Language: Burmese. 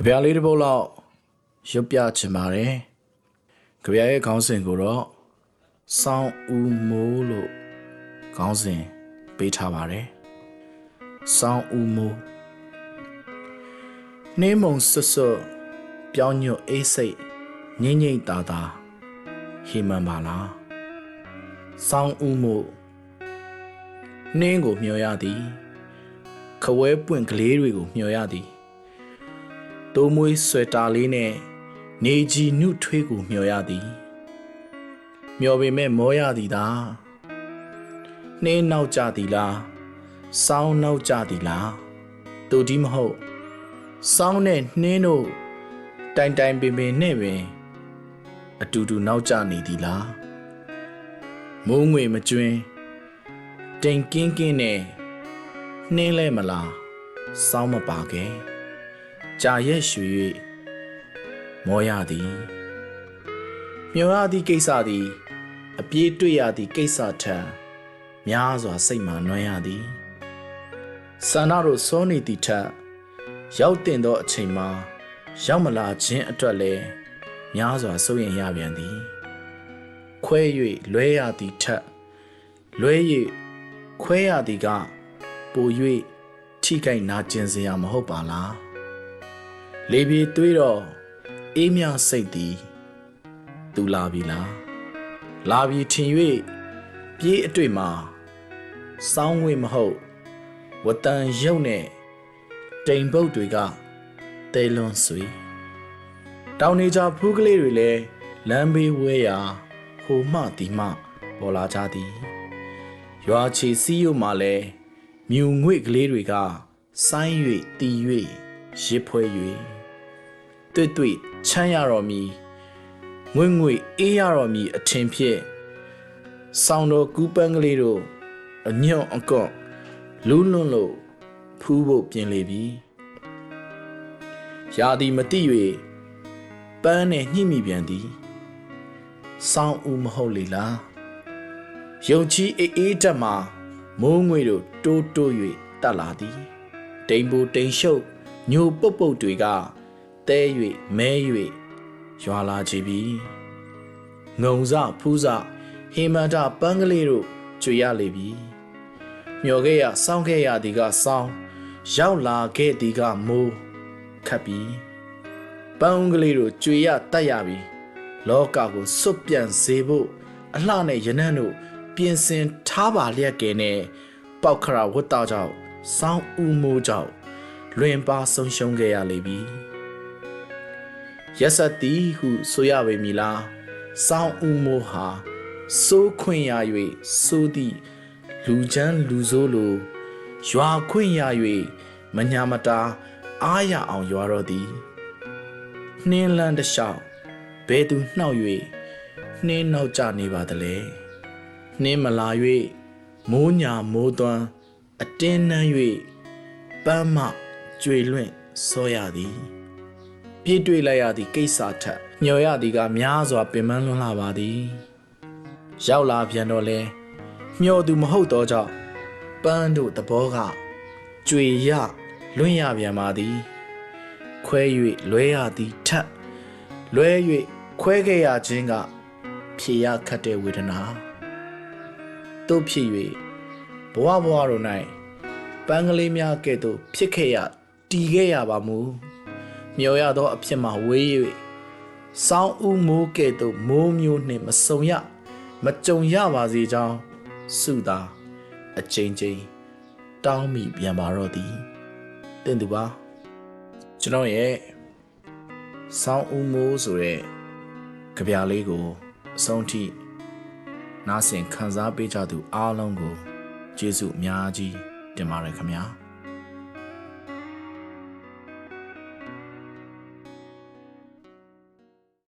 ကြပြလေးတစ်ပုဒ်လောက်ရုပ်ပြချင်ပါတယ်ကြပြရဲ့ခေါင်းစဉ်ကိုတော့စောင်းဦးမိုးလို့ခေါင်းစဉ်ပေးထားပါတယ်စောင်းဦးမိုးနှင်းမုံဆွတ်ဆွတ်ပြောင်းညွတ်အေးစိတ်ငိမ့်ငိမ့်တာတာဟိမန်ပါလားစောင်းဦးမိုးနှင်းကိုမျောရသည်ခဝဲပွင့်ကလေးတွေကိုမျောရသည် တိုးမွေးဆွဲတာလေးနဲ့နေကြီးနုထွေးကိုမျောရသည်မျောပေမဲ့မောရသည်သာနှင်းနောက်ကြသည်လားစောင်းနောက်ကြသည်လားတူဒီမဟုတ်စောင်းနဲ့နှင်းတို့တိုင်တိုင်ပင်ပင်နဲ့ပင်အတူတူနောက်ကြနေသည်လားမိုးငွေမကျွင်းတိမ်ကင်းကင်းနဲ့နှင်းလဲမလားစောင်းမပါခဲ့ ကြာရက်ရွှေ၍မောရသည်မျောရသည့်ကိစ္စသည် အပြေးတွေ့ရသည့်ကိစ္စထံများစွာစိတ်မှနွမ်းရသည်ဆန္ဒတို့စောနေသည့်ထက်ရောက်တင်သောအချိန်မှာရောက်မလာခြင်းအတွက်လည်းများစွာစိုးရင်ရပြန်သည် ခွဲ၍လွဲရသည့်ထက်လွဲ၍ခွဲရသည်ကပို၍ထိခိုက်နာကျင်စရာမဟုတ်ပါလား လေပြေသွေးတော့အေးမြစိတ်သည်သူလာပြီလားလာပြီထင်၍ပြေးအတွေ့မှာစောင်းဝေးမဟုတ်ဝတန်ရုပ်နဲ့တိမ်ပုတ်တွေကတဲလွန်ဆွေတောင်နေကြဖူးကလေးတွေလည်းလမ်းဘေးဝဲရာဟိုမှဒီမှပေါ်လာကြသည်ရွာချီစီးရုံမှလည်းမြူငွေ့ကလေးတွေကဆိုင်း၍တီ၍ရစ်ဖွဲ၍ တွေ့တွေ့ချမ်းရတော်မူငွေ့ငွေ့အေးရတော်မူအထင်ဖြင့်ဆောင်းတော်ကူပန်းကလေးတို့အညွန့်အကွန့်လူးလွန်းလို့ဖူးဖို့ပြင်လေပြီရာသည်မတိ၍ပန်းနဲ့ညှိမိပြန်သည်ဆောင်းဦးမဟုတ်လေလားယုံကြည်အေးအေးတက်မှာမိုးငွေတို့တိုးတိုး၍တက်လာသည်တိမ်ဘူတိမ်ရှုပ်ညိုပုတ်ပုတ်တွေက တဲ၍မဲ၍ရွာလာကြပြီငုံစဖူးစဟေမန္တပန်းကလေးတို့ကျွေရလေပြီမျောခဲ့ရစောင်းခဲ့ရသည်ကစောင်းရောက်လာခဲ့သည်ကမိုးခတ်ပြီပန်းကလေးတို့ကျွေရတတ်ရပြီလောကကိုစွတ်ပြန်စေဖို့အလှနဲ့ရနံ့တို့ပြင်ဆင်ထားပါလျက်ကဲနဲ့ပောက်ခရဝတ်သားကြောင့်စောင်းဦးမိုးကြောင့်လွင်ပါဆုံးရှုံးခဲ့ရလေပြီ ရက်ဆက်သည်ဟုဆိုရပေမည်လားစောင်းဦးမိုးဟာစိုးခွင့်ရ၍စိုးသည့်လူချမ်းလူဆိုးလိုရွာခွင့်ရ၍မညာမတာအားရအောင်ရွာတော်သည်နှင်းလန်းတစ်လျှောက်ဘဲသူနှောက်၍နှင်းနောက်ကျနေပါသလဲနှင်းမလာ၍မိုးညာမိုးသွမ်းအတင်းနှမ်း၍ပန်းမကျွေလွင့်စောရသည် ပြည့်တွေ့လိုက်ရသည့်ကိစ္စထက်မျော်ရသည်ကများစွာပင်ပန်းလွန်းလာပါသည်ရောက်လာပြန်တော့လဲမျောသူမဟုတ်တော့ကြောင့်ပန်းတို့သဘောကကျွေရလွင့်ရပြန်ပါသည် ခွဲ၍လွဲရသည်ထက်လွဲ၍ခွဲခဲ့ရခြင်းက ဖြေရခတ်တဲ့ဝေဒနာတို့ဖြစ်၍ဘဝဘဝတို့၌ပန်းကလေးများကဲ့သို့ဖြစ်ခဲ့ရတီခဲ့ရပါမူ မျောရသောအဖြစ်မှဝေး၍စောင်းဦးမိုးကဲ့သို့မိုးမျိုးနှင့်မစုံရမကြုံရပါစေကြောင်းဆုသာအချိန်ချင်းတောင်းမိပြန်ပါတော့သည်တင့်သူပါကျွန်တော်ရဲ့စောင်းဦးမိုးဆိုတဲ့ကြပြလေးကိုအဆုံးထိနားဆင်ခံစားပေးကြသူအားလုံးကိုကျေးဇူးအများကြီးတင်ပါတယ်ခင်ဗျာ